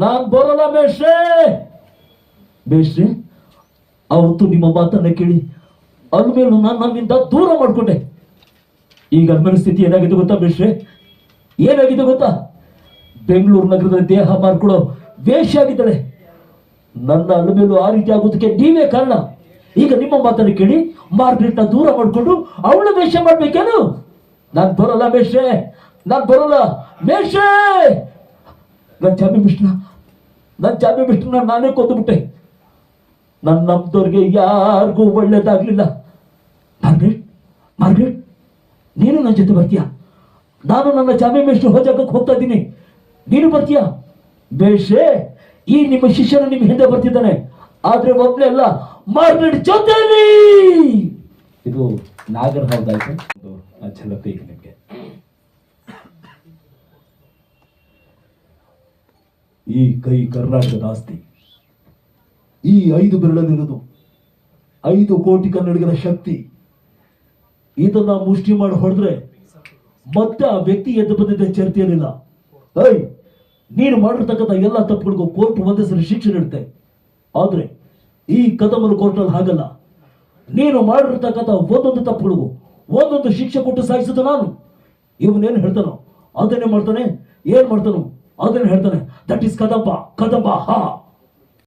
ನಾನ್ ಬರಲ್ಲ ಮೇಷ್ರೆ ಮೇಷ್ರೆ ಅವತ್ತು ನಿಮ್ಮ ಮಾತನ್ನ ಕೇಳಿ ಅಲ್ಮೇಲೂ ನಾನು ನನ್ನಿಂದ ದೂರ ಮಾಡ್ಕೊಂಡೆ. ಈಗ ಅಲ್ಮೇಲ ಸ್ಥಿತಿ ಏನಾಗಿದೆ ಗೊತ್ತಾ ಮೇಷ್ರೆ ಏನಾಗಿದೆ ಗೊತ್ತಾ? ಬೆಂಗಳೂರು ನಗರದಲ್ಲಿ ದೇಹ ಮಾರ್ಕೊಳ್ಳೋ ವೇಷ ಆಗಿದ್ದಾಳೆ. ನನ್ನ ಅಲ್ಮೇಲು ಆ ರೀತಿ ಆಗೋದಕ್ಕೆ ನೀವೇ ಕಾರಣ. ಈಗ ನಿಮ್ಮ ಮಾತನ್ನು ಕೇಳಿ ಮಾರ್ಗ್ರೆಟ್ ದೂರ ಮಾಡಿಕೊಂಡು ಅವಳ ವೇಷ ಮಾಡ್ಬೇಕೇನು? ನಾನು ಬರೋಲ್ಲ ಮೇಷ್ರೆ ನಾನು ಬರೋಲ್ಲ. ಮೇಷ್ರೆ ನನ್ ಚಾಮಿ ಮಿಶ್ರ ನನ್ನ ಚಾಮಿ ಮಿಶ್ರನ ನಾನೇ ಕೊಂದುಬಿಟ್ಟೆ ನನ್ನ ನಂಬ್ದವ್ರಿಗೆ ಯಾರಿಗೂ ಒಳ್ಳೇದಾಗ್ಲಿಲ್ಲ. ಮಾರ್ಗ್ರೆಟ್ ಮಾರ್ಗ್ರೆಟ್ ನೀನು ನನ್ನ ಜೊತೆ ಬರ್ತೀಯಾ? ನಾನು ನನ್ನ ಚಾಮಿ ಮೇಷ್ಟ್ರು ಹೋಜಾಗಕ್ಕೆ ಹೋಗ್ತಾ ಇದ್ದೀನಿ. ನೀನು ಬರ್ತೀಯಾ? ಬೇಷೆ, ಈ ನಿಮ್ಮ ಶಿಷ್ಯನು ನಿಮ್ಮ ಹಿಂದೆ ಬರ್ತಿದ್ದಾನೆ. ಆದ್ರೆ ಮೊದ್ಲೇ ಅಲ್ಲ ಮಾರ್ಗ್ರೆಟ್ ಜೊತೆ ಇದು ನಾಗರ ಹೌದಾಯ್ತು ಈಗ ನಿಮಗೆ. ಈ ಕೈ ಕರ್ನಾಟಕದ ಆಸ್ತಿ. ಈ ಐದು ಬೆರಳಲ್ಲಿರೋದು ಐದು ಕೋಟಿ ಕನ್ನಡಿಗರ ಶಕ್ತಿ. ಇದನ್ನ ಮುಷ್ಟಿ ಮಾಡಿ ಹೊಡೆದ್ರೆ ಮತ್ತೆ ಆ ವ್ಯಕ್ತಿ ಎದ್ದು ಬಂದಿದ್ದ ಚರ್ಚೆಯಲ್ಲಿಲ್ಲ ಐ ನೀನು ಮಾಡಿರ್ತಕ್ಕಂಥ ಎಲ್ಲ ತಪ್ಪುಗಳಿಗೂ ಕೋರ್ಟ್ ಒಂದೇ ಸರಿ ಶಿಕ್ಷೆ ನೀಡುತ್ತೆ. ಆದ್ರೆ ಈ ಕದಮನ ಕೋರ್ಟಲ್ಲಿ ಹಾಗಲ್ಲ. ನೀನು ಮಾಡಿರ್ತಕ್ಕಂಥ ಒಂದೊಂದು ತಪ್ಪುಗಳಿಗೂ ಒಂದೊಂದು ಶಿಕ್ಷೆ ಕೊಟ್ಟು ಸಾಯಿಸಿದ ನಾನು. ಇವನೇನು ಹೇಳ್ತಾನೋ ಅದನ್ನೇ ಮಾಡ್ತಾನೆ, ಏನ್ ಮಾಡ್ತಾನೋ ಅದನ್ನೇ ಹೇಳ್ತಾನೆ. That is Kadamba. Kadamba Ha.